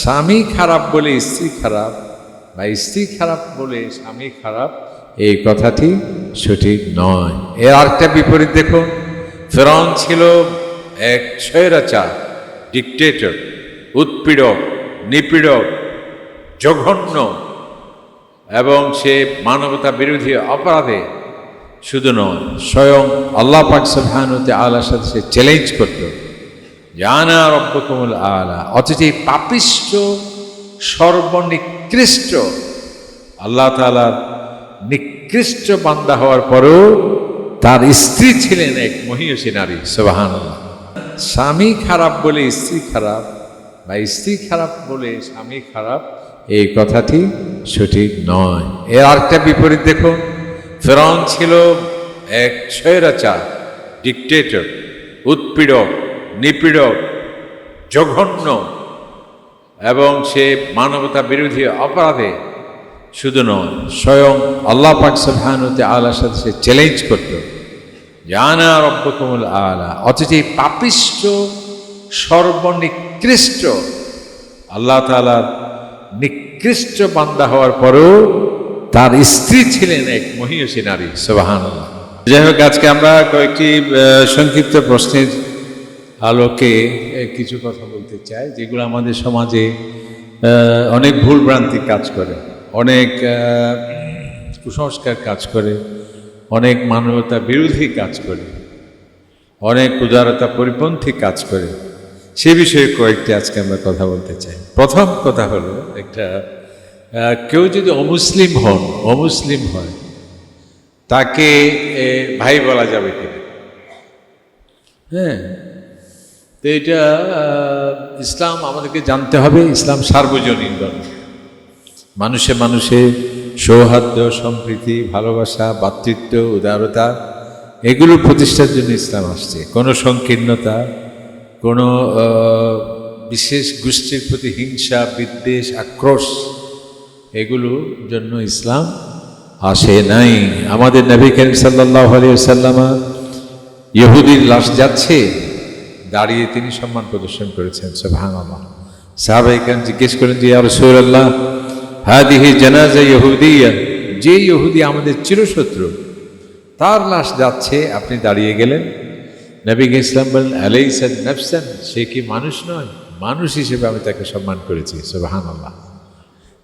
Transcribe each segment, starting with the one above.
স্বামী খারাপ বলে স্ত্রী খারাপ বা স্ত্রী খারাপ বলে স্বামী খারাপ, এই কথাটি সঠিক নয়। এর আরেকটা বিপরীত দেখুন ফেরন ছিল এক স্বৈরাচার ডিকটেটর উৎপীড়ক, নিপীড়ক, জঘন্য এবং সে মানবতা বিরোধী অপরাধে শুধু নয়, স্বয়ং আল্লাহ পাক সুবহানুতে আলার সাথে সে চ্যালেঞ্জ করত। জানা রব্বকুমুল আলা। অথচ এই পাপিষ্ট সর্বনিকৃষ্ট, আল্লাহ তালার নিকৃষ্ট বান্দা হওয়ার পরেও তার স্ত্রী ছিলেন এক মহিষী নারী সোবাহান স্বামী খারাপ বলে স্ত্রী খারাপ বা স্ত্রী খারাপ বলে স্বামী খারাপ, এই কথাটি সঠিক নয়। এর আরেকটা বিপরীত দেখুন ফেরন ছিল এক স্বৈরাচার ডিকটেটর উৎপীড়ক। নিপীড়ক জঘন্য এবং সে মানবতা বিরোধী অপরাধে শুধু নয়, স্বয়ং আল্লাহ পাক সুবহানুতে আলার সাথে সে চ্যালেঞ্জ করত। জানা রব্বকুমুল আলা, অথচ এই পাপিষ্ট সর্বনিকৃষ্ট, আল্লাহ তালার নিকৃষ্ট বান্দা হওয়ার পরেও তার স্ত্রী ছিলেন এক মহিষী নারী সোবাহান যাই হোক, আজকে আমরা কয়েকটি সংক্ষিপ্ত প্রশ্নের আলোকে কিছু কথা বলতে চাই, যেগুলো আমাদের সমাজে অনেক ভুল ভ্রান্তি কাজ করে, অনেক কুসংস্কার কাজ করে, অনেক মানবতা বিরোধী কাজ করে, অনেক উদারতা পরিপন্থী কাজ করে। সে বিষয়ে কয়েকটি আজকে আমরা কথা বলতে চাই। প্রথম কথা হলো একটা কেউ যদি অমুসলিম হন, অমুসলিম হয়, তাকে ভাই বলা যাবে কিনা? হ্যাঁ তো এটা, ইসলাম আমাদেরকে জানতে হবে, ইসলাম সার্বজনীন ধর্ম। মানুষে মানুষে, সৌহার্দ্য, সম্প্রীতি, ভালোবাসা ভ্রাতৃত্ব উদারতা এগুলো প্রতিষ্ঠার জন্য ইসলাম আসছে। কোনো সংকীর্ণতা, কোনো বিশেষ গোষ্ঠীর প্রতি হিংসা, বিদ্বেষ, আক্রোশ এগুলোর জন্য ইসলাম আসে নাই। আমাদের নবী করিম সাল্লাহ আলিয়াল্লামা ইহুদির লাশ যাচ্ছে দাঁড়িয়ে তিনি সম্মান প্রদর্শন করেছেন, সুবহানাল্লাহ। সাহাবাই খান জিজ্ঞেস করেন, যে আর সৌরাল্লাহ হাদিহি জানাজা ইহুদিয়া? যে ইহুদি আমাদের চিরশত্রু। তার লাশ যাচ্ছে, আপনি দাঁড়িয়ে গেলেন। নবী ইসলাম বলেন আলাই সাদ নফসান, সে কি মানুষ নয়? মানুষ হিসেবে আমি তাকে সম্মান করেছি, সুবহানাল্লাহ।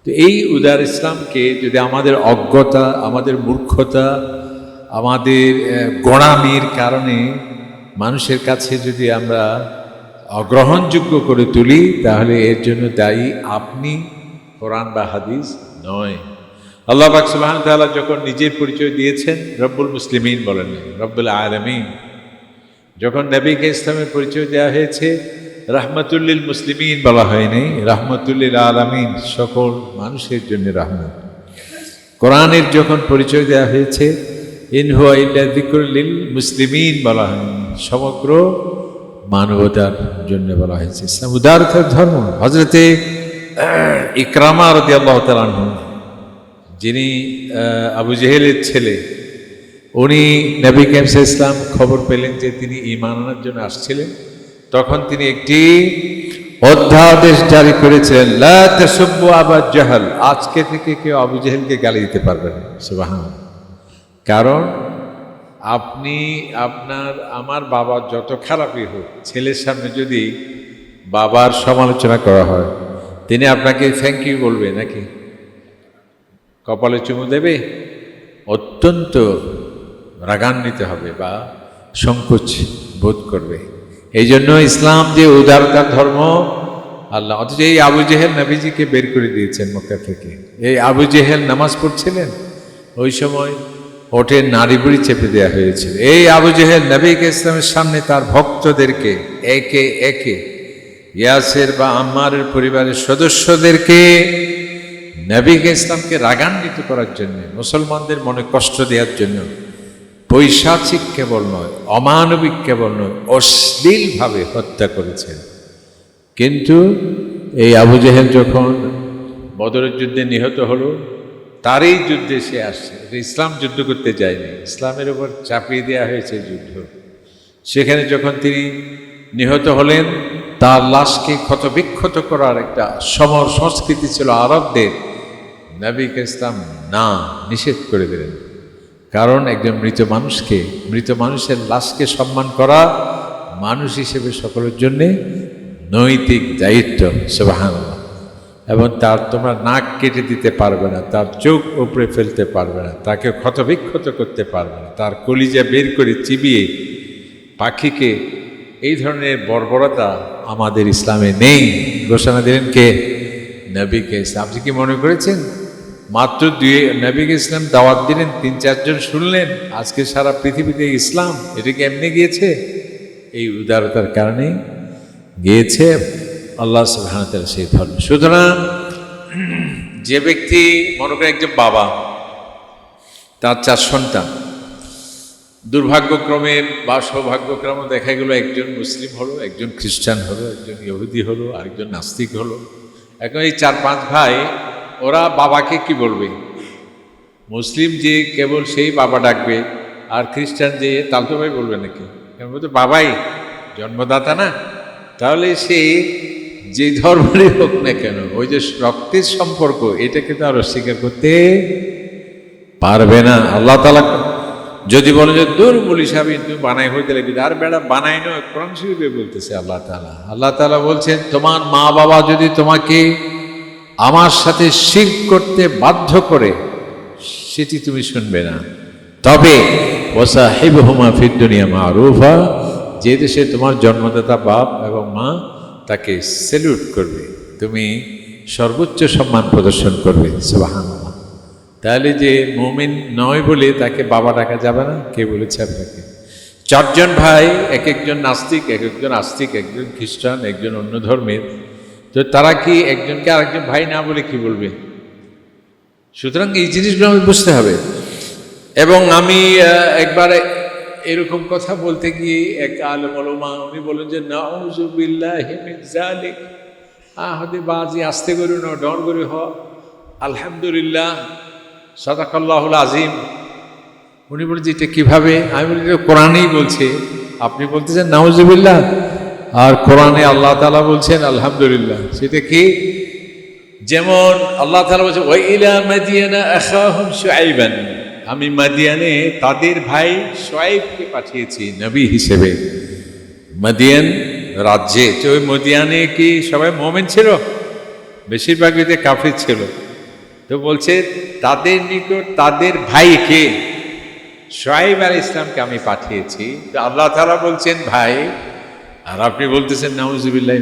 তো এই উদার ইসলামকে যদি আমাদের অজ্ঞতা, আমাদের মূর্খতা, আমাদের গোঁড়ামির কারণে মানুষের কাছে যদি আমরা অগ্রহণযোগ্য করে তুলি, তাহলে এর জন্য দায়ী আপনি কোরআন বা হাদিস নয়। আল্লাহ সুবহান তাআলা যখন নিজের পরিচয় দিয়েছেন, রব্বুল মুসলিমিন বলেন রব্বুল আলামিন। যখন নবীকে ইসলামের পরিচয় দেওয়া হয়েছে রাহমাতুল্লিল মুসলিমিন বলা হয়নি রাহমাতুল্লিল আলামিন, সকল মানুষের জন্য রাহমত। কোরআনের যখন পরিচয় দেওয়া হয়েছে ইনহুয়া ইল্লা যিকরুল মুসলিমিন বলা হয়নি সমগ্র মানবতার জন্য বলা হয়েছে। ইসলাম উদারতার ধর্ম। হজরতে ইকরামা রদি আল্লাহ তালানহু যিনি আবু জেহেলের ছেলে, উনি নবী কেমসা ইসলাম খবর পেলেন যে তিনি ইমান আনার জন্য আসছিলেন। তখন তিনি একটি অধ্যাদেশ জারি করেছিলেন, লা তাসুব্বু আবা জাহাল। আজকে থেকে কেউ আবু জেহেলকে গালি দিতে পারবে না। সুবহান কারণ আপনি, আপনার, আমার বাবা যত খারাপই হোক, ছেলের সামনে যদি বাবার সমালোচনা করা হয়, তিনি আপনাকে থ্যাংক ইউ বলবে নাকি? কপালে চুমু দেবে? অত্যন্ত রাগান্বিত হবে বা সংকোচ বোধ করবে। এই জন্য ইসলাম যে উদারতার ধর্ম, আল্লাহ, অথচ এই আবু জেহেল নবীজিকে বের করে দিয়েছেন মক্কা থেকে। এই আবু জেহেল নামাজ পড়ছিলেন? ওই সময় ওঠে নারী বুড়ি চেপে দেওয়া হয়েছিল এই আবু জেহেল নবীকে ইসলামের সামনে তার ভক্তদেরকে একে একে, ইয়াসের বা আম্মারের পরিবারের সদস্যদেরকে নবীকে ইসলামকে রাগান্বিত করার জন্য, মুসলমানদের মনে কষ্ট দেওয়ার জন্য, পৈশাচিক কেবল নয়, অমানবিক কেবল নয়, অশ্লীলভাবে হত্যা করেছেন। কিন্তু এই আবু জেহেল যখন বদরের যুদ্ধে নিহত হলো তারই যুদ্ধে সে আসছে। ইসলাম যুদ্ধ করতে যায়নি। ইসলামের উপর চাপিয়ে দেওয়া হয়েছে যুদ্ধ। সেখানে যখন তিনি নিহত হলেন, তার লাশকে ক্ষতবিক্ষত করার একটা সমর সংস্কৃতি ছিল আরবদের। নবীকে ইসলাম না নিষেধ করে দিলেন। কারণ একজন মৃত মানুষকে, মৃত মানুষের লাশকে সম্মান করা মানুষ হিসেবে সকলের জন্যে নৈতিক দায়িত্ব। সুবাহান এবং তার তোমরা নাক কেটে দিতে পারবে না, তার চোখ উপরে ফেলতে পারবে না, তাকে ক্ষতবিক্ষত করতে পারবে না, তার কলিজা বের করে চিবিয়ে পাখিকে এই ধরনের বর্বরতা আমাদের ইসলামে নেই। ঘোষণা দিলেন কে? নবীকে ইসলাম। আপনি কি মনে করেছেন? মাত্র দুই নবীকে ইসলাম দাওয়াত দিলেন, তিন, চারজন শুনলেন, আজকে সারা পৃথিবীতে ইসলাম, এটা কি এমনি গিয়েছে? এই উদারতার কারণে গিয়েছে। আল্লাহ তাআলা সেই ধর্ম সুতরাং যে ব্যক্তি মনে করে একজন বাবা, তার চার সন্তান, দুর্ভাগ্যক্রমে বা সৌভাগ্যক্রমে দেখা গেল একজন মুসলিম হলো, একজন খ্রিস্টান হলো, একজন ইহুদি হলো, আরেকজন নাস্তিক হলো। এখন এই চার পাঁচ ভাই, ওরা বাবাকে কি বলবে? মুসলিম যে কেবল সেই বাবা ডাকবে, আর খ্রিস্টান যে তালতো ভাই বলবে নাকি? কেন? বলতো বাবাই, জন্মদাতা না? তাহলে সে যে ধর্মেরই হোক না কেন, ওই যে রক্তের সম্পর্ক, এটাকে তো আর অস্বীকার করতে পারবে না। আল্লাহ তালা যদি বলে যে দূর বলি সাহেব তুমি বানাই হইতে লাগবে আর বেড়া বানাই নয়, কোরআন শরীফে বলতেছে আল্লাহ তালা আল্লাহ তালা বলছেন, তোমার মা বাবা যদি তোমাকে আমার সাথে শির করতে বাধ্য করে, সেটি তুমি শুনবে না। তবে ওসা হেব হুমা ফিদ্দুনিয়া মা রুফা যে দেশে তোমার জন্মদাতা বাপ এবং মা তাকে সেলুট করবে। তুমি সর্বোচ্চ সম্মান প্রদর্শন করবে সুবাহান তাহলে যে মুমিন নয় বলে তাকে বাবা ডাকা যাবে না? কে বলেছে আপনাকে? চারজন ভাই, এক একজন নাস্তিক, এক একজন আস্তিক, একজন খ্রিস্টান, একজন অন্য ধর্মের। তো তারা কি একজনকে আরেকজন ভাই না বলে কি বলবে? সুতরাং এই জিনিসগুলো আমি বুঝতে হবে। এবং আমি একবার এরকম কথা বলতে গিয়ে এক আলম আলমা উনি বলেন যে নাউজুবিল্লাহি জালিক আহদে বাজি, আস্তে করে না ডর করে হ। আলহামদুলিল্লাহ, সাদাকাল্লাহুল আজিম। উনি বলেন যে এটা কীভাবে? আমি বলি, এটা কোরআনেই বলছে। আপনি বলতেছেন নাউজুবিল্লাহ আর কোরআনে আল্লাহ তাআলা বলছেন, আলহামদুলিল্লাহ। সেটা কি? যেমন আল্লাহ তাআলা বলছে ওয়াইলা মাদিয়ানা আখাহুম শুআইবান। আমি মাদিয়ানে তাদের ভাই শুআইবকে পাঠিয়েছি নবী হিসেবে। মাদিয়ান রাজ্যে, তো ওই মদিয়ানে কি সবাই মোমেন ছিল? বেশিরভাগ এতে কাফির ছিল। তো বলছে, তাদের নিকট তাদের ভাইকে সোয়াইব আল ইসলামকে আমি পাঠিয়েছি। তো আল্লাহ তাআলা বলছেন, ভাই, আর আপনি বলতেছেন, নাউজুবিল্লাহ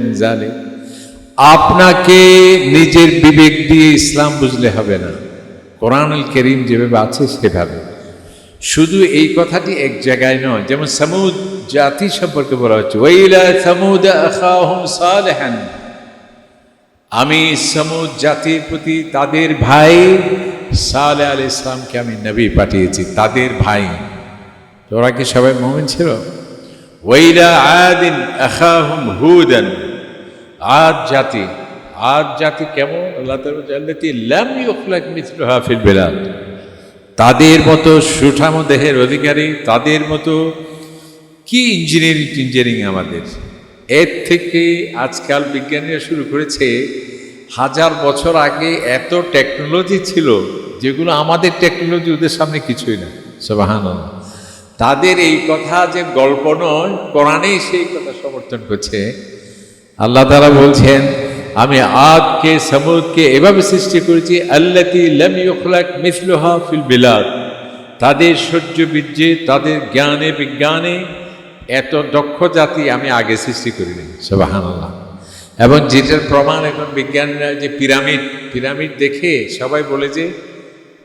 আপনাকে নিজের বিবেক দিয়ে ইসলাম বুঝলে হবে না। কোরআনুল করিম যেভাবে আছে, সেভাবে। শুধু এই কথাটি এক জায়গায় নয়, যেমন সামুদ জাতি সম্পর্কে বলা হচ্ছে আমি সমুদ জাতির প্রতি তাদের ভাই, সালে আল ইসলামকে আমি নবী পাঠিয়েছি, তাদের ভাই। তোরা কি সবাই মোমেন ছিল? ওইরা আদিন আখাহুম হুদান। আদ জাতি। আদ জাতি কেমন আল্লাহ তাদের মতো সুঠাম দেহের অধিকারী, তাদের মতো কি ইঞ্জিনিয়ারিং ইঞ্জিনিয়ারিং আমাদের? এর থেকে আজকাল বিজ্ঞানীরা শুরু করেছে, হাজার বছর আগে এত টেকনোলজি ছিল, যেগুলো আমাদের টেকনোলজি ওদের সামনে কিছুই না। সবাহান তাদের এই কথা যে গল্প নয়, কোরআনেই সেই কথা সমর্থন করছে। আল্লাহ তারা বলছেন আমি আদকে সমুদকে এভাবে সৃষ্টি করেছি, আল্লাতি লাম ইউখলাক মিসলুহা ফিল বিলাদ। তাদের সহ্য বীর্যে তাদের জ্ঞানে, বিজ্ঞানে এত দক্ষ জাতি আমি আগে সৃষ্টি করিনি সবাহান আল্লাহ এবং যেটার প্রমাণ এখন বিজ্ঞানীরা, যে পিরামিড পিরামিড দেখে সবাই বলে যে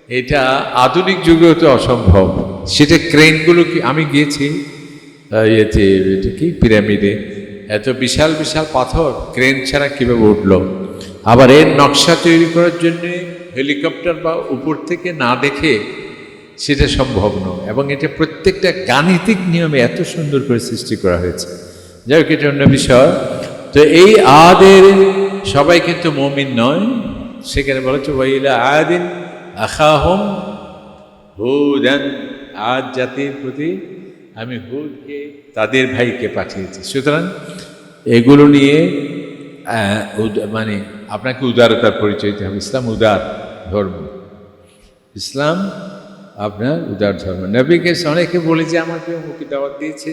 এটা আধুনিক যুগেও তো অসম্ভব। সেটা ক্রেনগুলো কি, আমি গিয়েছি ইয়েতে, এটা কি, পিরামিডে? এত বিশাল বিশাল পাথর ক্রেন ছাড়া কীভাবে উঠল? আবার এর নকশা তৈরি করার জন্য হেলিকপ্টার বা উপর থেকে না দেখে সেটা সম্ভব নয়। এবং এটা প্রত্যেকটা গাণিতিক নিয়মে এত সুন্দর করে সৃষ্টি করা হয়েছে। যাই হোক, এটা অন্য বিষয়। তো এই আদের সবাই কিন্তু মমিন নয়। সেখানে বলা হচ্ছে ওয়াইলা আদিন আখাহম হুদান আদ জাতির প্রতি আমি হুদকে তাদের ভাইকে পাঠিয়েছি। সুতরাং এগুলো নিয়ে মানে আপনাকে উদারতার পরিচয় দিতে হবে। ইসলাম উদার ধর্ম। ইসলাম আপনার উদার ধর্ম। নবীকে অনেকে বলে যে আমাকে মুখী দাওয়াত দিয়েছে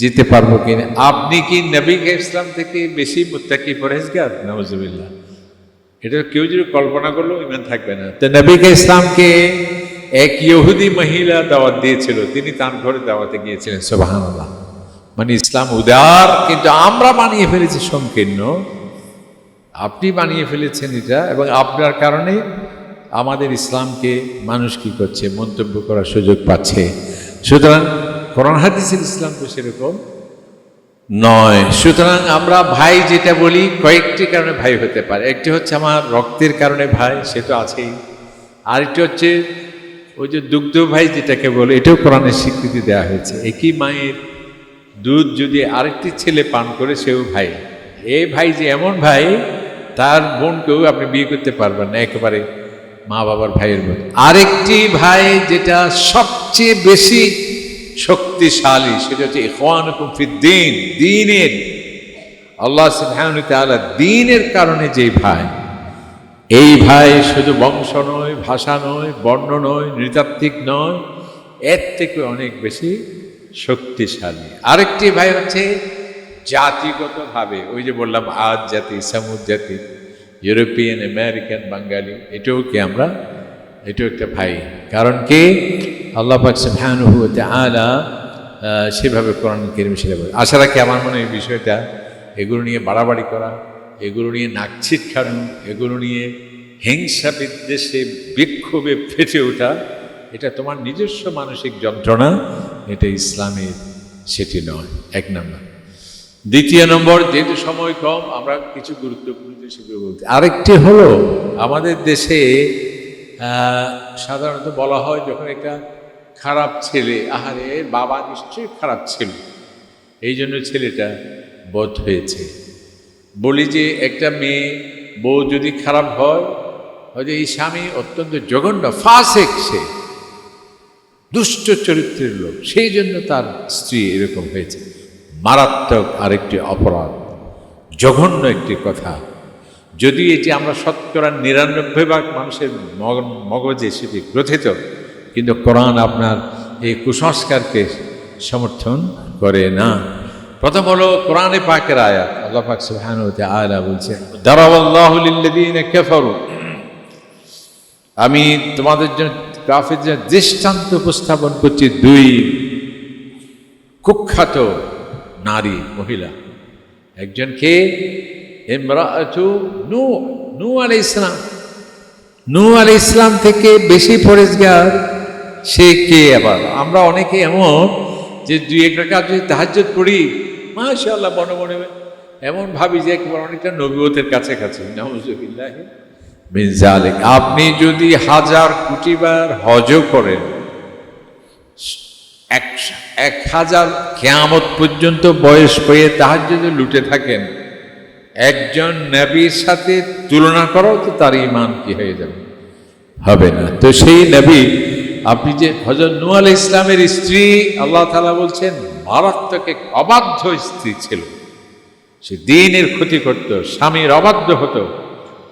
যেতে পারব কিনা? আপনি কি নবীকে ইসলাম থেকে বেশি মুত্তাকি পরেজগার নওয়াজবিল্লাহ এটা কেউ যদি কল্পনা করলেও ইমান থাকবে না। তো নবীকে ইসলামকে এক ইহুদি মহিলা দাওয়াত দিয়েছিল, তিনি তার ঘরে দাওয়াতে গিয়েছিলেন সোবাহান মানে ইসলাম উদার, কিন্তু আমরা বানিয়ে ফেলেছি সংকীর্ণ। আপনি বানিয়ে ফেলেছেন এটা, এবং আপনার কারণে আমাদের ইসলামকে মানুষ কি করছে, মন্তব্য করার সুযোগ পাচ্ছে। সুতরাং কোরআন হাদিসের ইসলাম তো সেরকম নয়। সুতরাং আমরা ভাই যেটা বলি, কয়েকটি কারণে ভাই হতে পারে। একটি হচ্ছে আমার রক্তের কারণে ভাই, সে তো আছেই। আরেকটি হচ্ছে ওই যে দুগ্ধ ভাই যেটাকে বলে, এটাও কোরআনের স্বীকৃতি দেওয়া হয়েছে। একই মায়ের দুধ যদি আরেকটি ছেলে পান করে, সেও ভাই। এ ভাই যে এমন ভাই, তার বোনকেও আপনি বিয়ে করতে পারবেন না, একেবারে মা বাবার ভাইয়ের মতো। আরেকটি ভাই যেটা সবচেয়ে বেশি শক্তিশালী, সেটা হচ্ছে ইখওয়ানুকুম ফিদ্দিন দিনের। আল্লাহ দিনের কারণে যে ভাই এই ভাই শুধু বংশ নয়, ভাষা নয়, বর্ণ নয়, নৃতাত্ত্বিক নয়, এর থেকে অনেক বেশি শক্তিশালী। আরেকটি ভাই হচ্ছে জাতিগতভাবে, ওই যে বললাম আজ জাতি, সামুদ জাতি, ইউরোপিয়ান, আমেরিকান, বাঙালি, এটাও কি আমরা, এটাও একটা ভাই। কারণ কি? আল্লাহ পাক সুবহানাহু সেভাবে কোরআন কেরিম সেটা আশা রাখি আমার মনে এই বিষয়টা এগুলো নিয়ে বাড়াবাড়ি করা এগুলো নিয়ে নাকছিট খানো, এগুলো নিয়ে হিংসা বিদ্বেষে, বিক্ষোভে ফেটে ওঠা, এটা তোমার নিজস্ব মানসিক যন্ত্রণা, এটা ইসলামের সেটি নয়। এক নম্বর। দ্বিতীয় নম্বর যেহেতু সময় কম, আমরা কিছু গুরুত্বপূর্ণ সেগুলো বলতে আরেকটি হলো, আমাদের দেশে সাধারণত বলা হয় যখন একটা খারাপ ছেলে, আহারে, বাবা নিশ্চয়ই খারাপ ছিল। এই জন্য ছেলেটা বধ হয়েছে। বলি যে একটা মেয়ে, বউ যদি খারাপ হয় হয়তো এই স্বামী অত্যন্ত জঘন্য, ফাসেক সে, দুষ্ট চরিত্রের লোক, সেই জন্য তার স্ত্রী এরকম হয়েছে। মারাত্মক আরেকটি অপরাধ, জঘন্য একটি কথা। যদি এটি আমরা শতকরা নিরানব্বই ভাগ মানুষের মগ- মগজে সেটি গ্রথিত, কিন্তু কোরআন আপনার এই কুসংস্কারকে সমর্থন করে না। প্রথম হলো কোরআনে পাকের আয়াত। আল্লাহ পাক সুবহানাহু ওয়া তাআলা বলছেন দারাবাল্লাহু লিল্লাযীনা কাফারু। আমি তোমাদের জন্য কাফের জন্য দৃষ্টান্ত উপস্থাপন করছি দুই কুখ্যাত নারী মহিলা। একজন কে? ইমরাআতু নূহ নূহ আলাইহিস সালাম। নূহ আলাইহিস সালাম থেকে বেশি পরেজগার সে কে আবার? আমরা অনেকে এমন যে দুই এক রাকাত যদি তাহাজ্জুদ পড়ি মাশাআল্লাহ বনে বনে এমন ভাবি যে একবার অনেকটা নবুয়তের কাছে কাছে আপনি যদি হাজার কোটিবার হজও করেন, এক এক হাজার কেয়ামত পর্যন্ত বয়স হয়ে তাহার যদি লুটে থাকেন, একজন নবীর সাথে তুলনা করাও তো তার ইমান কি হয়ে যাবে? হবে না। তো সেই নবী আপনি যে হজরত নু আল ইসলামের স্ত্রী আল্লাহ তালা বলছেন মারাত্মক এক অবাধ্য স্ত্রী ছিল। সে দিনের ক্ষতি করত স্বামীর অবাধ্য হতো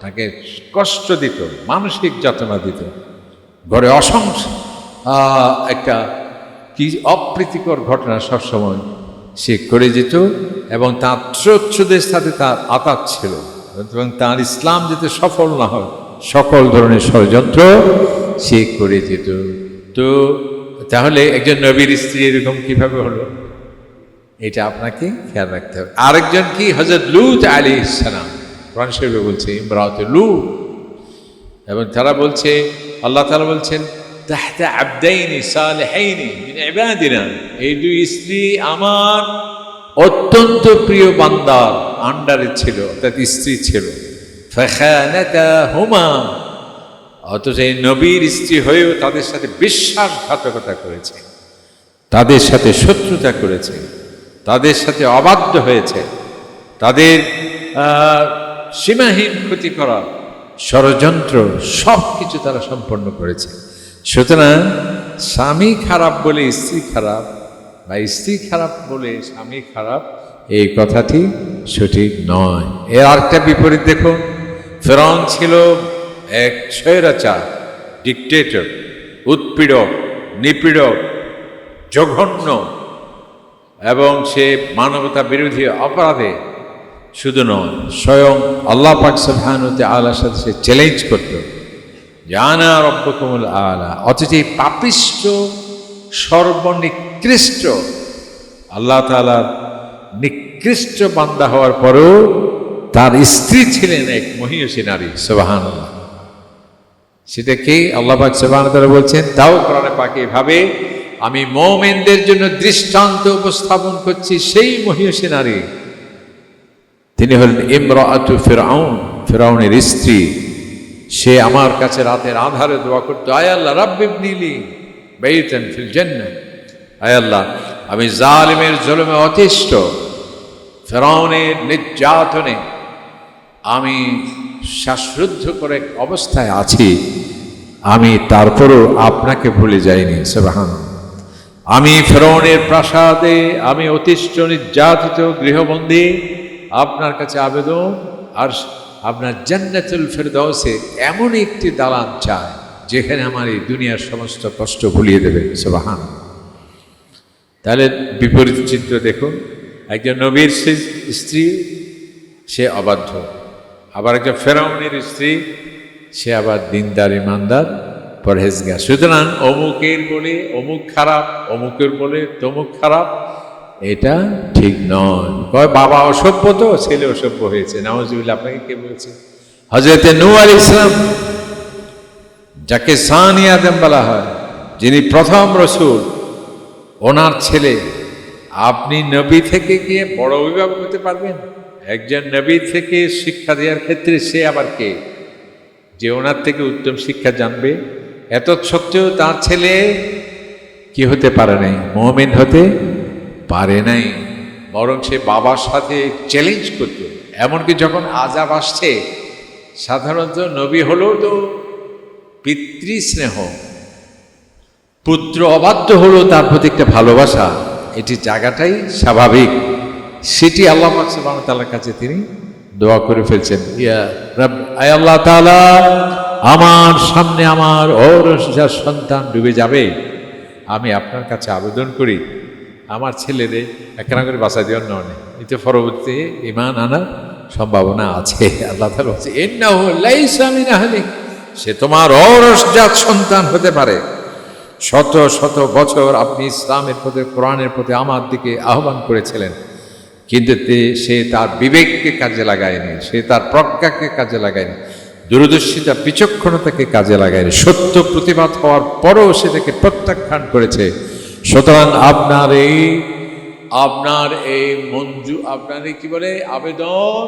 তাকে কষ্ট দিত মানসিক যাতনা দিত। ঘরে আহ, একটা কি অপ্রীতিকর ঘটনা সবসময় সে করে যেত এবং তার চোচ্ছদের সাথে তার আতাত ছিল। এবং তার ইসলাম যাতে সফল না হয় সকল ধরনের ষড়যন্ত্র সে করে যেত তো তাহলে একজন নবীর স্ত্রী এরকম কীভাবে হলো? এটা আপনাকে খেয়াল রাখতে হবে। আরেকজন কি? হজরত লুত আলী ইসালাম কোরআন শরীফে বলছে, ইমরাত লুত। এবং তারা বলছে, আল্লাহ তারা বলছেন, তাহতা আবদাইনি সালেহাইনি ইবাদিনা। এই দুই স্ত্রী আমার অত্যন্ত প্রিয় বান্দার আন্ডারে ছিল, অর্থাৎ স্ত্রী ছিল। ফাখানাতাহুমা অথচ এই নবীর স্ত্রী হয়েও তাদের সাথে বিশ্বাসঘাতকতা করেছে, তাদের সাথে শত্রুতা করেছে, তাদের সাথে অবাধ্য হয়েছে, তাদের সীমাহীন ক্ষতি করা ষড়যন্ত্র সব কিছু তারা সম্পন্ন করেছে। সুতরাং স্বামী খারাপ বলে স্ত্রী খারাপ বা স্ত্রী খারাপ বলে স্বামী খারাপ, এই কথাটি সঠিক নয়। এর আরেকটা বিপরীত দেখুন ফেরন ছিল এক স্বৈরাচার ডিকটেটর উৎপীড়ক, নিপীড়ক, জঘন্য। এবং সে মানবতা বিরোধী অপরাধে শুধু নয়, স্বয়ং আল্লাহ পাক আল্লাহর সাথে সে চ্যালেঞ্জ করত। জানা রব্বকুমুল আলা, অথচ এই পাপিষ্ট, সর্বনিকৃষ্ট, আল্লাহ তালার নিকৃষ্ট বান্দা হওয়ার পরেও তার স্ত্রী ছিলেন এক মহিষী নারী সোবাহান সেটা কি আল্লাহ পাক সোবাহান বলছেন তাও কোরআনে পাকে ভাবে, আমি মৌমেনদের জন্য দৃষ্টান্ত উপস্থাপন করছি সেই মহিষী নারী। তিনি হলেন ইমরাতু ফেরাউন ফেরাউনের স্ত্রী। সে আমার কাছে রাতের আধারে দোয়া করতো, আয় আল্লাহ রাব্বিব নীলি বেইতেন ফিল জান্নাহ। আয় আল্লাহ, আমি জালিমের জলমে অতিষ্ঠ ফেরাউনের নির্যাতনে আমি শ্বাসরুদ্ধ করে অবস্থায় আছি, আমি তারপরও আপনাকে ভুলে যাইনি, সেবাহান। আমি ফেরৌনের প্রাসাদে, আমি অতিষ্ঠ, নির্যাতিত, গৃহবন্দী, আপনার কাছে আবেদন, আর আপনার জান্নাতুল ফেরদৌসে এমন একটি দালান চায় যেখানে আমার এই দুনিয়ার সমস্ত কষ্ট ভুলিয়ে দেবে, সেবাহান। তাহলে বিপরীত চিত্র দেখুন, একজন নবীর স্ত্রী, সে অবাধ্য। আবার একটা ফেরাউনের স্ত্রী, সে আবার দিনদার, ইমানদার, পরহেজগার। সুতরাং অমুকের বলে অমুক খারাপ, অমুকের বলে তমুক খারাপ, এটা ঠিক নয়। কয়, বাবা অসভ্য তো, ছেলে অসভ্য হয়েছে। নওয়াজুবিল্লাহ আপনাকে কে বলেছে? হজরতে নূ আলী ইসলাম যাকে সানি আদম বলা হয়, যিনি প্রথম রসুল, ওনার ছেলে, আপনি নবী থেকে গিয়ে বড় অভিভাবক হতে পারবেন? একজন নবী থেকে শিক্ষা দেওয়ার ক্ষেত্রে সে আবার কে? যে ওনার থেকে উত্তম শিক্ষা জানবে। এত সত্ত্বেও তার ছেলে কি হতে পারে নাই? মোহামেন হতে পারে নাই। বরং সে বাবার সাথে চ্যালেঞ্জ করত। এমনকি যখন আজাব আসছে, সাধারণত নবী হলেও তো পিতৃস্নেহ। পুত্র অবাধ্য হলেও তার প্রতি একটা ভালোবাসা। এটি জায়গাটাই স্বাভাবিক। সেটি আল্লাহ তাল্লার কাছে তিনি দোয়া করে ফেলছেন। ইয়া আয় আল্লাহ তাআলা, আমার সামনে আমার ঔরসার সন্তান ডুবে যাবে। আমি আপনার কাছে আবেদন করি, আমার ছেলেরে একখানা করে বাঁচা দেওয়ার নয়। এতে পরবর্তী ইমান আনার সম্ভাবনা আছে। আল্লাহ তাআলা বলছে, ইন্নাহু লাইসা মিন আহলিক। সে তোমার অরসজাত সন্তান হতে পারে। শত শত বছর আপনি ইসলামের প্রতি কোরআনের প্রতি আমার দিকে আহ্বান করেছিলেন। কিন্তু সে তার বিবেককে কাজে লাগায়নি সে তার প্রজ্ঞাকে কাজে লাগায়নি দূরদর্শিতা, বিচক্ষণতাকে কাজে লাগায়নি সত্য প্রতিবাদ হওয়ার পরও সে তাকে প্রত্যাখ্যান করেছে। সুতরাং আপনার এই আপনার এই মঞ্জু, আপনার এই কি বলে, আবেদন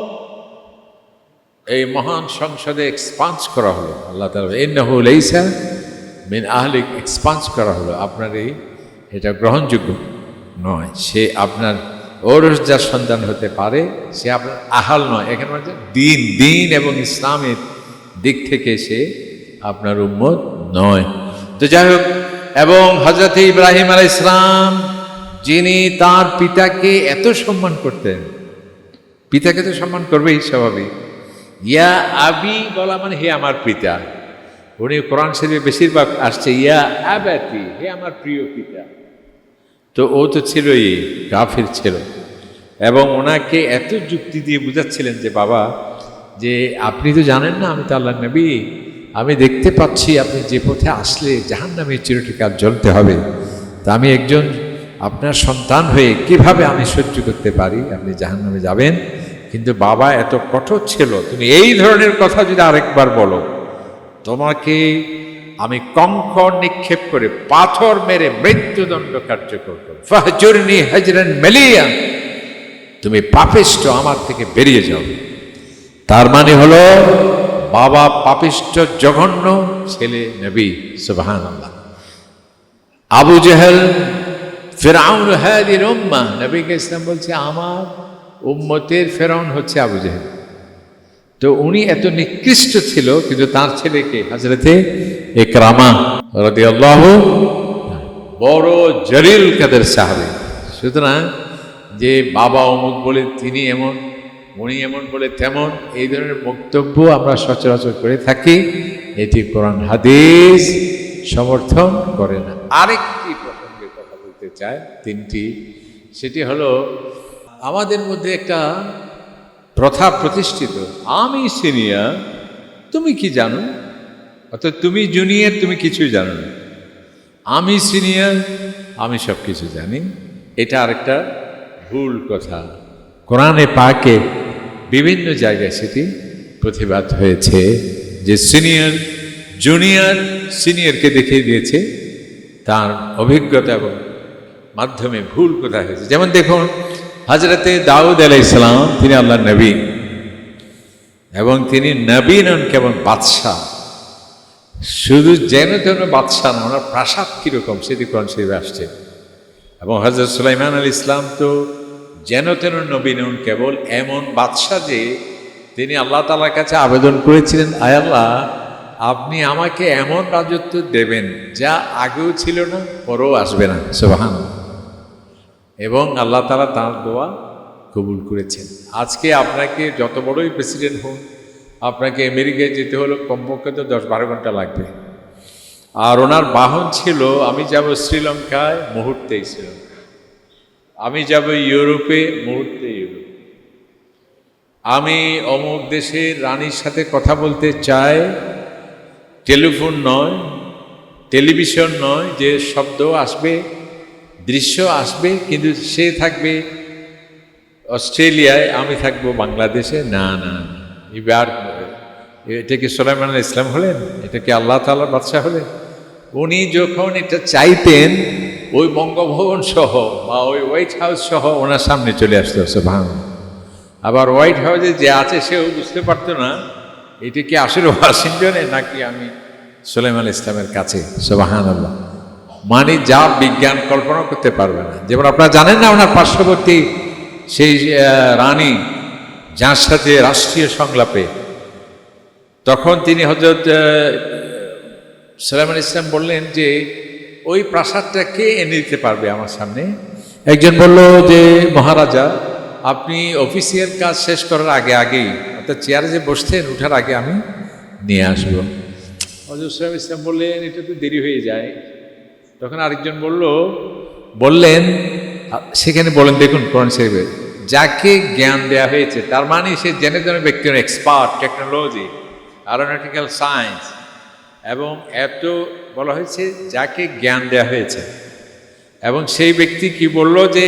এই মহান সংসদে এক্সপান্স করা হলো। আল্লাহ তালা ইন্নাহু লাইসা মিন আহলিক এক্সপান্স করা হলো। আপনার এই, এটা গ্রহণযোগ্য নয়। সে আপনার ওর যার সন্তান হতে পারে, সে আপনার আহাল নয়। এখানে বলছে দিন দিন এবং ইসলামের দিক থেকে সে আপনার উম্মত নয়। তো যাই হোক, এবং হজরত ইব্রাহিম আলাই ইসলাম যিনি তার পিতাকে এত সম্মান করতেন, পিতাকে তো সম্মান করবেই স্বাভাবিক। ইয়া আবি বলা মানে হে আমার পিতা। উনি কোরআন শরীফে বেশিরভাগ আসছে, ইয়া আবাতি, হে আমার প্রিয় পিতা। তো ও তো ছিলই গাফির ছিল। এবং ওনাকে এত যুক্তি দিয়ে বুঝাচ্ছিলেন যে, বাবা, যে আপনি তো জানেন না, আমি তো আল্লাহ নবী। আমি দেখতে পাচ্ছি আপনি যে পথে আসলে জাহান নামে চিরটিকাল জ্বলতে হবে। তা আমি একজন আপনার সন্তান হয়ে কীভাবে আমি সহ্য করতে পারি? আপনি জাহান নামে যাবেন। কিন্তু বাবা এত কঠোর ছিল। তুমি এই ধরনের কথা যদি আরেকবার বলো, তোমাকে আমি কঙ্কর নিক্ষেপ করে পাথর মেরে মৃত্যুদণ্ড কার্যকর করব। ফাহজুরনি হাজরান মেলিয়া, তুমি পাপিষ্ট আমার থেকে বেরিয়ে যাও। তার মানে হলো, বাবা পাপিষ্ট জঘন্য ছেলে নবী সুবহান আবু জেহেল, ফেরাউন হাদির উম্মা, নবীকে ইসলাম বলছে, আমার উম্মতের ফেরাউন হচ্ছে আবু জেহেল। তো উনি এত নিকৃষ্ট ছিল, কিন্তু তার ছেলেকে হাজরতে একরামা রাদিয়াল্লাহু বড় জরিল কাদের সাহাবে। সুতরাং যে বাবা অমুক বলে, তিনি এমন, উনি এমন বলে, তেমন এই ধরনের বক্তব্য আমরা সচরাচর করে থাকি। এটি কোরআন হাদিস সমর্থন করে না। আরেকটি প্রসঙ্গে কথা বলতে চায় তিনটি। সেটি হলো, আমাদের মধ্যে একটা প্রথা প্রতিষ্ঠিত। আমি সিনিয়র, তুমি কি জানো? অর্থাৎ তুমি জুনিয়র, তুমি কিছুই জানো না। আমি সিনিয়র, আমি সব কিছু জানি। এটা আরেকটা ভুল কথা। কোরআনে পাকে বিভিন্ন জায়গায় সেটি প্রতিবাদ হয়েছে যে সিনিয়র, জুনিয়র সিনিয়রকে দেখিয়ে দিয়েছে। তার অভিজ্ঞতা এবং মাধ্যমে ভুল কোথায় হয়েছে? যেমন দেখুন হজরতে দাউদ আলাই ইসলাম তিনি আল্লাহ নবী। এবং তিনি নবী নন কেমন বাদশাহ। শুধু যেন তেন বাদশাহ না ওনার প্রাসাদ কীরকম, সেটি কোরআন শরীফে আসছে। এবং হজরত সুলাইমান আল ইসলাম তো যেন তেন নবী নন, কেবল এমন বাদশাহ যে তিনি আল্লাহ তালার কাছে আবেদন করেছিলেন, আয় আল্লাহ, আপনি আমাকে এমন রাজত্ব দেবেন যা আগেও ছিল না, পরেও আসবে না। সোহান এবং আল্লাহ তালা তাঁর দোয়া কবুল করেছেন। আজকে আপনাকে যত বড়ই প্রেসিডেন্ট হন আপনাকে আমেরিকায় যেতে হলো কমপক্ষে তো দশ বারো ঘণ্টা লাগবে। আর ওনার বাহন ছিল, আমি যাব শ্রীলঙ্কায় মুহূর্তেই শ্রীলঙ্কা আমি যাব ইউরোপে মুহূর্তে ইউরোপ। আমি অমুক দেশের রানীর সাথে কথা বলতে চাই, টেলিফোন নয়, টেলিভিশন নয়, যে শব্দ আসবে দৃশ্য আসবে, কিন্তু সে থাকবে অস্ট্রেলিয়ায়, আমি থাকব বাংলাদেশে। না না। এবার, এটা কি সোলাইমান ইসলাম হলেন? এটা কি আল্লাহ তাআলার বাদশাহ হলেন? উনি যখন এটা চাইতেন, ওই বঙ্গভবন সহ বা ওই হোয়াইট হাউস সহ ওনার সামনে চলে আসতে হচ্ছে ভাঙ আবার হোয়াইট হাউসে যে আছে, সেও বুঝতে পারতো না, এটা কি আসলে ওয়াশিংটনে নাকি আমি সোলাইমান ইসলামের কাছে সোবাহান আল্লাহ মানে যা বিজ্ঞান কল্পনা করতে পারবে না। যেমন আপনারা জানেন না ওনার পার্শ্ববর্তী সেই রানী, যার সাথে রাষ্ট্রীয় সংলাপে, তখন তিনি হজরত সালামান ইসলাম বললেন যে, ওই প্রাসাদটা কে এনে দিতে পারবে আমার সামনে? একজন বলল যে, মহারাজা, আপনি অফিসিয়াল কাজ শেষ করার আগে আগেই, অর্থাৎ চেয়ারে যে বসতেন, উঠার আগে আমি নিয়ে আসব। হজরত সালাম ইসলাম বললেন, এটা তো দেরি হয়ে যায়। তখন আরেকজন বলল, বললেন সেখানে বলেন, দেখুন, কোরআন শরীফে, যাকে জ্ঞান দেওয়া হয়েছে, তার মানে সে জেনে জেনে ব্যক্তি এক্সপার্ট টেকনোলজি অ্যারোনটিক্যাল সায়েন্স এবং এত বলা হয়েছে যাকে জ্ঞান দেওয়া হয়েছে। এবং সেই ব্যক্তি কি বলল যে,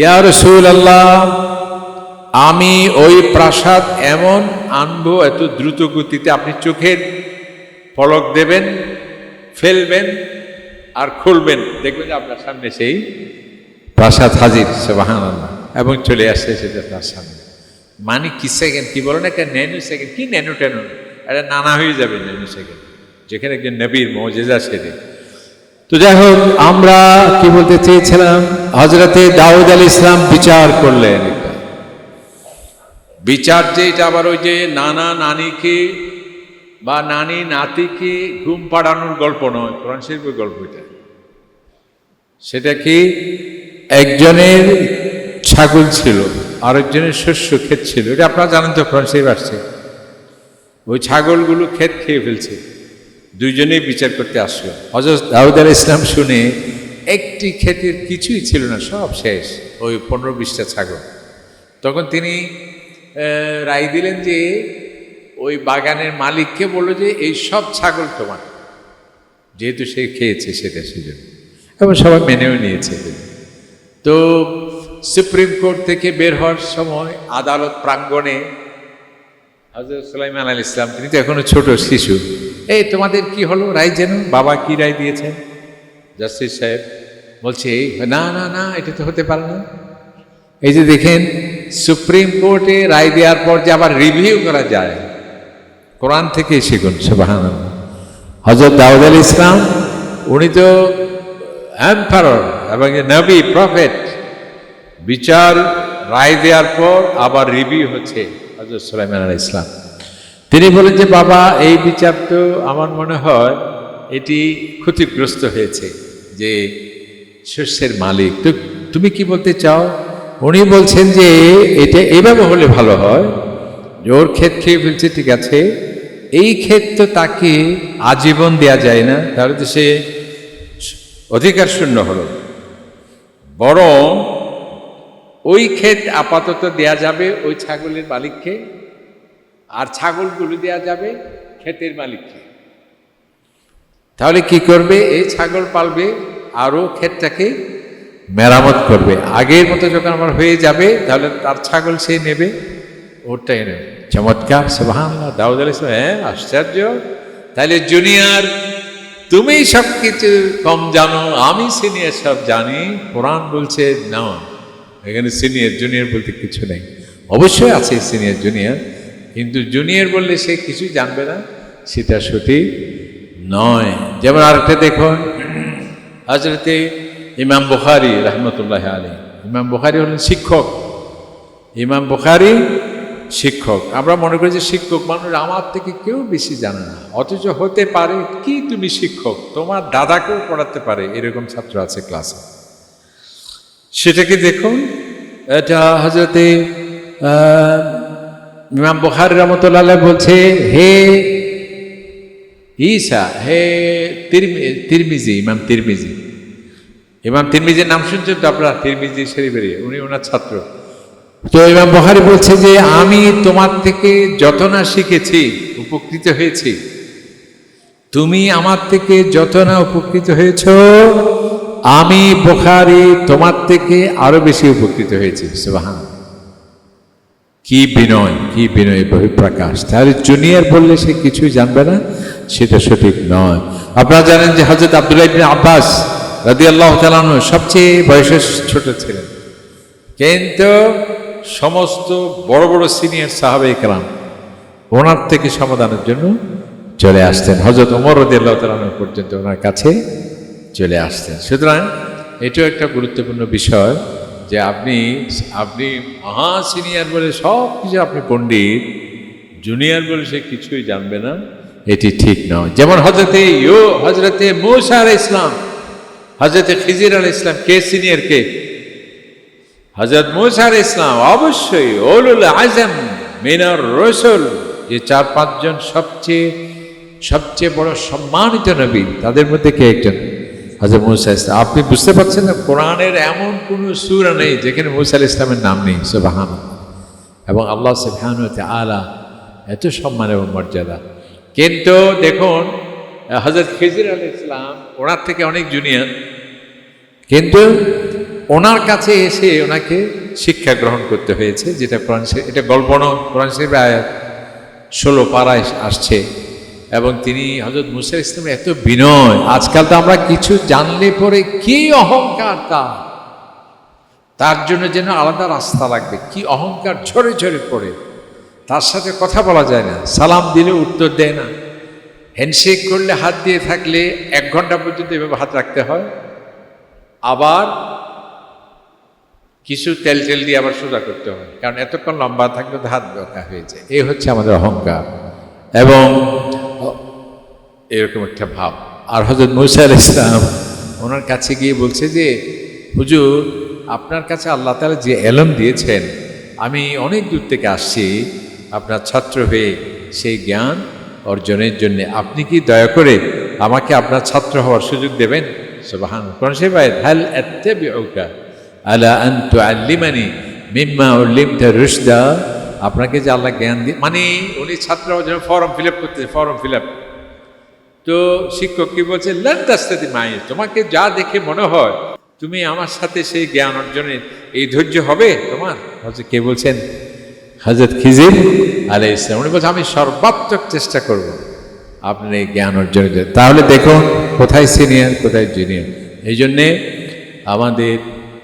ইয়া রসুল আল্লাহ আমি ওই প্রাসাদ এমন আনব, এত দ্রুত গতিতে আপনি চোখের পলক দেবেন, ফেলবেন আর খুলবেন। দেখবেন যে আপনার সামনে সেই প্রাসাদ হাজির সেবাহান এবং চলে আসছে সেটা তার সামনে। মানে কি সেকেন্ড কি বলেন একটা ন্যানো সেকেন্ড কি ন্যানো টেনো? এটা নানা হয়ে যাবে ন্যানো সেকেন্ড যেখানে একজন নবীর মজেজা সেরে তো যাই হোক, আমরা কি বলতে চেয়েছিলাম? হজরতে দাউদ আলী ইসলাম বিচার করলেন বিচার যে এটা আবার ওই যে নানা নানিকে বা নানি নাতিকে ঘুম পাড়ানোর গল্প নয়? কোরআন শরীফের গল্প এটা। সেটা কি একজনের ছাগল ছিল, আরেকজনের শস্য ক্ষেত ছিল। এটা আপনারা জানেন তো, কোরআন শরীফ আসছে। ওই ছাগলগুলো ক্ষেত খেয়ে ফেলছে। দুইজনেই বিচার করতে আসলো। হজরত দাউদ আল ইসলাম শুনে একটি ক্ষেতের কিছুই ছিল না, সব শেষ, ওই পনেরো বিশটা ছাগল। তখন তিনি রায় দিলেন যে ওই বাগানের মালিককে বলল যে, এই সব ছাগল তোমার। যেহেতু সে খেয়েছে সেটা সেজন্য। এবং সবাই মেনেও নিয়েছে। তো সুপ্রিম কোর্ট থেকে বের হওয়ার সময় আদালত প্রাঙ্গণে হজরত সুলাইমান আল ইসলাম তিনি তো এখনও ছোট শিশু। এই তোমাদের কি হলো? রায় যেন, বাবা কি রায় দিয়েছেন জাস্টিস সাহেব বলছে না না না, এটা তো হতে পারে না। এই যে দেখেন, সুপ্রিম কোর্টে রায় দেওয়ার পর যে আবার রিভিউ করা যায় কোরআন থেকে শিখুন সুবাহান হজরত দাউদ আল ইসলাম উনি তো এম্পারর এবং নবী প্রফেট। বিচার রায় দেওয়ার পর আবার রিভিউ হচ্ছে হজরত সুলাইমান আল ইসলাম তিনি বলেন যে বাবা এই বিচার তো আমার মনে হয় এটি ক্ষতিগ্রস্ত হয়েছে যে শস্যের মালিক। তো তুমি কি বলতে চাও? উনি বলছেন যে এটা এভাবে হলে ভালো হয় যে ওর ক্ষেত খেয়ে ফেলছে ঠিক আছে এই ক্ষেত তো তাকে আজীবন দেয়া যায় না। তাহলে তো সে অধিকার শূন্য হলো। বরং ওই ক্ষেত আপাতত দেয়া যাবে ওই ছাগলের মালিককে, আর ছাগলগুলো দেয়া যাবে ক্ষেতের মালিককে। তাহলে কি করবে? এই ছাগল পালবে, আরও ক্ষেতটাকে মেরামত করবে। আগের মতো যখন আমার হয়ে যাবে, তাহলে তার ছাগল সে নেবে, ওরটাই নেবে। চমৎকার, সুবহানাল্লাহ। দাউদ আলাইহিস হ্যাঁ আশ্চর্য। তাহলে জুনিয়র তুমি সব কিছু কম জানো, আমি সিনিয়র সব জানি। কোরআন বলছে, না, এখানে সিনিয়র, জুনিয়র বলতে কিছু নেই। অবশ্যই আছে সিনিয়র, জুনিয়র, কিন্তু জুনিয়র বললে সে কিছুই জানবে না, সেটা সঠিক নয়। যেমন আরেকটা দেখুন হজরতে ইমাম বুখারি রহমতুল্লাহ আলী ইমাম বুখারি হলেন শিক্ষক। ইমাম বুখারি শিক্ষক। আমরা মনে করি যে শিক্ষক মানুষ আমার থেকে কেউ বেশি জানে না। অথচ হতে পারে কি তুমি শিক্ষক? তোমার দাদাকেও পড়াতে পারে, এরকম ছাত্র আছে ক্লাসে। সেটাকে দেখুন, এটা হজরতে ইমাম বুখারি রহমতুল্লাহ বলছে, হে ঈসা, হে তিরমি- তিরমিজি, ইমাম তিরমিজি। ইমাম তিরমিজির নাম শুনছেন তো আপনারা? তিরমিজি শরীফের উনি ওনার ছাত্র। তো ইমাম বহারি বলছে যে, আমি তোমার থেকে যত না শিখেছি, উপকৃত হয়েছি। তুমি আমার থেকে যত না উপকৃত হয়েছ, আমি বোখারি তোমার থেকে আরও বেশি উপকৃত হয়েছি। সুবাহান কি বিনয় কি বিনয় বহিঃপ্রকাশ। তাহলে জুনিয়র বললে সে কিছুই জানবে না, সেটা সঠিক নয়। আপনারা জানেন যে হজরত আব্দুল্লাহ ইবনে আব্বাস রাদি আল্লাহ সবচেয়ে বয়সের ছোট ছিলেন। কিন্তু সমস্ত বড় বড় সিনিয়র সাহাবে কালাম ওনার থেকে সমাধানের জন্য চলে আসতেন। হজরত ওমর রদি আল্লাহ পর্যন্ত ওনার কাছে চলে আসতেন। সুতরাং এটাও একটা গুরুত্বপূর্ণ বিষয় যে আপনি আপনি মহা সিনিয়র বলে সব কিছু আপনি পণ্ডিত, জুনিয়র বলে সে কিছুই জানবে না, এটি ঠিক নয়। যেমন হজরতে ইউ হজরতে মৌসা ইসলাম হজরতে খিজির আল ইসলাম কে সিনিয়র কে? হজরত মুসার ইসলাম অবশ্যই ওলুল আজম মিনার রসুল, যে চার পাঁচজন সবচেয়ে সবচেয়ে বড় সম্মানিত নবী, তাদের মধ্যে কে একজন? হজরত মুসা ইসলাম আপনি বুঝতে পারছেন না, কোরআনের এমন কোনো সুরা নেই যেখানে মুসা ইসলামের নাম নেই সুবাহান এবং আল্লাহ সুবহান আলা এত সম্মান এবং মর্যাদা। কিন্তু দেখুন হজরত খিজির আল ইসলাম ওনার থেকে অনেক জুনিয়র কিন্তু ওনার কাছে এসে ওনাকে শিক্ষা গ্রহণ করতে হয়েছে, যেটা কোরআন এটা গল্প কোরআন শরীফের আয়াত ষোলো পাড়ায় আসছে। এবং তিনি হজরত মুসা ইসলামের এত বিনয়, আজকাল তো আমরা কিছু জানলে পরে কি অহংকার তার? তার জন্য যেন আলাদা রাস্তা লাগবে, কি অহংকার ঝরে ঝরে পড়ে। তার সাথে কথা বলা যায় না, সালাম দিলে উত্তর দেয় না। হ্যান্ডশেক করলে হাত দিয়ে থাকলে এক ঘণ্টা পর্যন্ত এভাবে হাত রাখতে হয়। আবার কিছু তেল তেল দিয়ে আবার সোজা করতে হয়। কারণ এতক্ষণ লম্বা থাকলে হাত বেঁকা হয়ে যায়। এই হচ্ছে আমাদের অহংকার। এবং এরকম একটা ভাব। আর হজরত মুসা ইসলাম ওনার কাছে গিয়ে বলছে যে, হুজুর, আপনার কাছে আল্লাহ তালা যে এলম দিয়েছেন, আমি অনেক দূর থেকে আসছি। আপনার ছাত্র হয়ে সেই জ্ঞান অর্জনের জন্য আপনি কি দয়া করে আমাকে আপনার ছাত্র হওয়ার সুযোগ দেবেন? সুবাহান কোন সে ভাই হাল আত্তাবিউকা আলা আন তুআল্লিমানি মিম্মা উল্লিমতা রুশদা। আপনাকে যে আল্লাহ জ্ঞান দিয়ে মানে উনি ছাত্র ফর্ম ফিল আপ করতে ফর্ম ফিল আপ। তো শিক্ষক কি বলছে লান্তাস্তাদি মাই তোমাকে যা দেখে মনে হয়, তুমি আমার সাথে সেই জ্ঞান অর্জনের এই ধৈর্য হবে তোমার? হচ্ছে কে বলছেন হজরত খিজির আলাই ইসলাম উনি বলছে আমি সর্বাত্মক চেষ্টা করব আপনার এই জ্ঞান অর্জনের তাহলে দেখুন, কোথায় সিনিয়র কোথায় জুনিয়র এই জন্যে আমাদের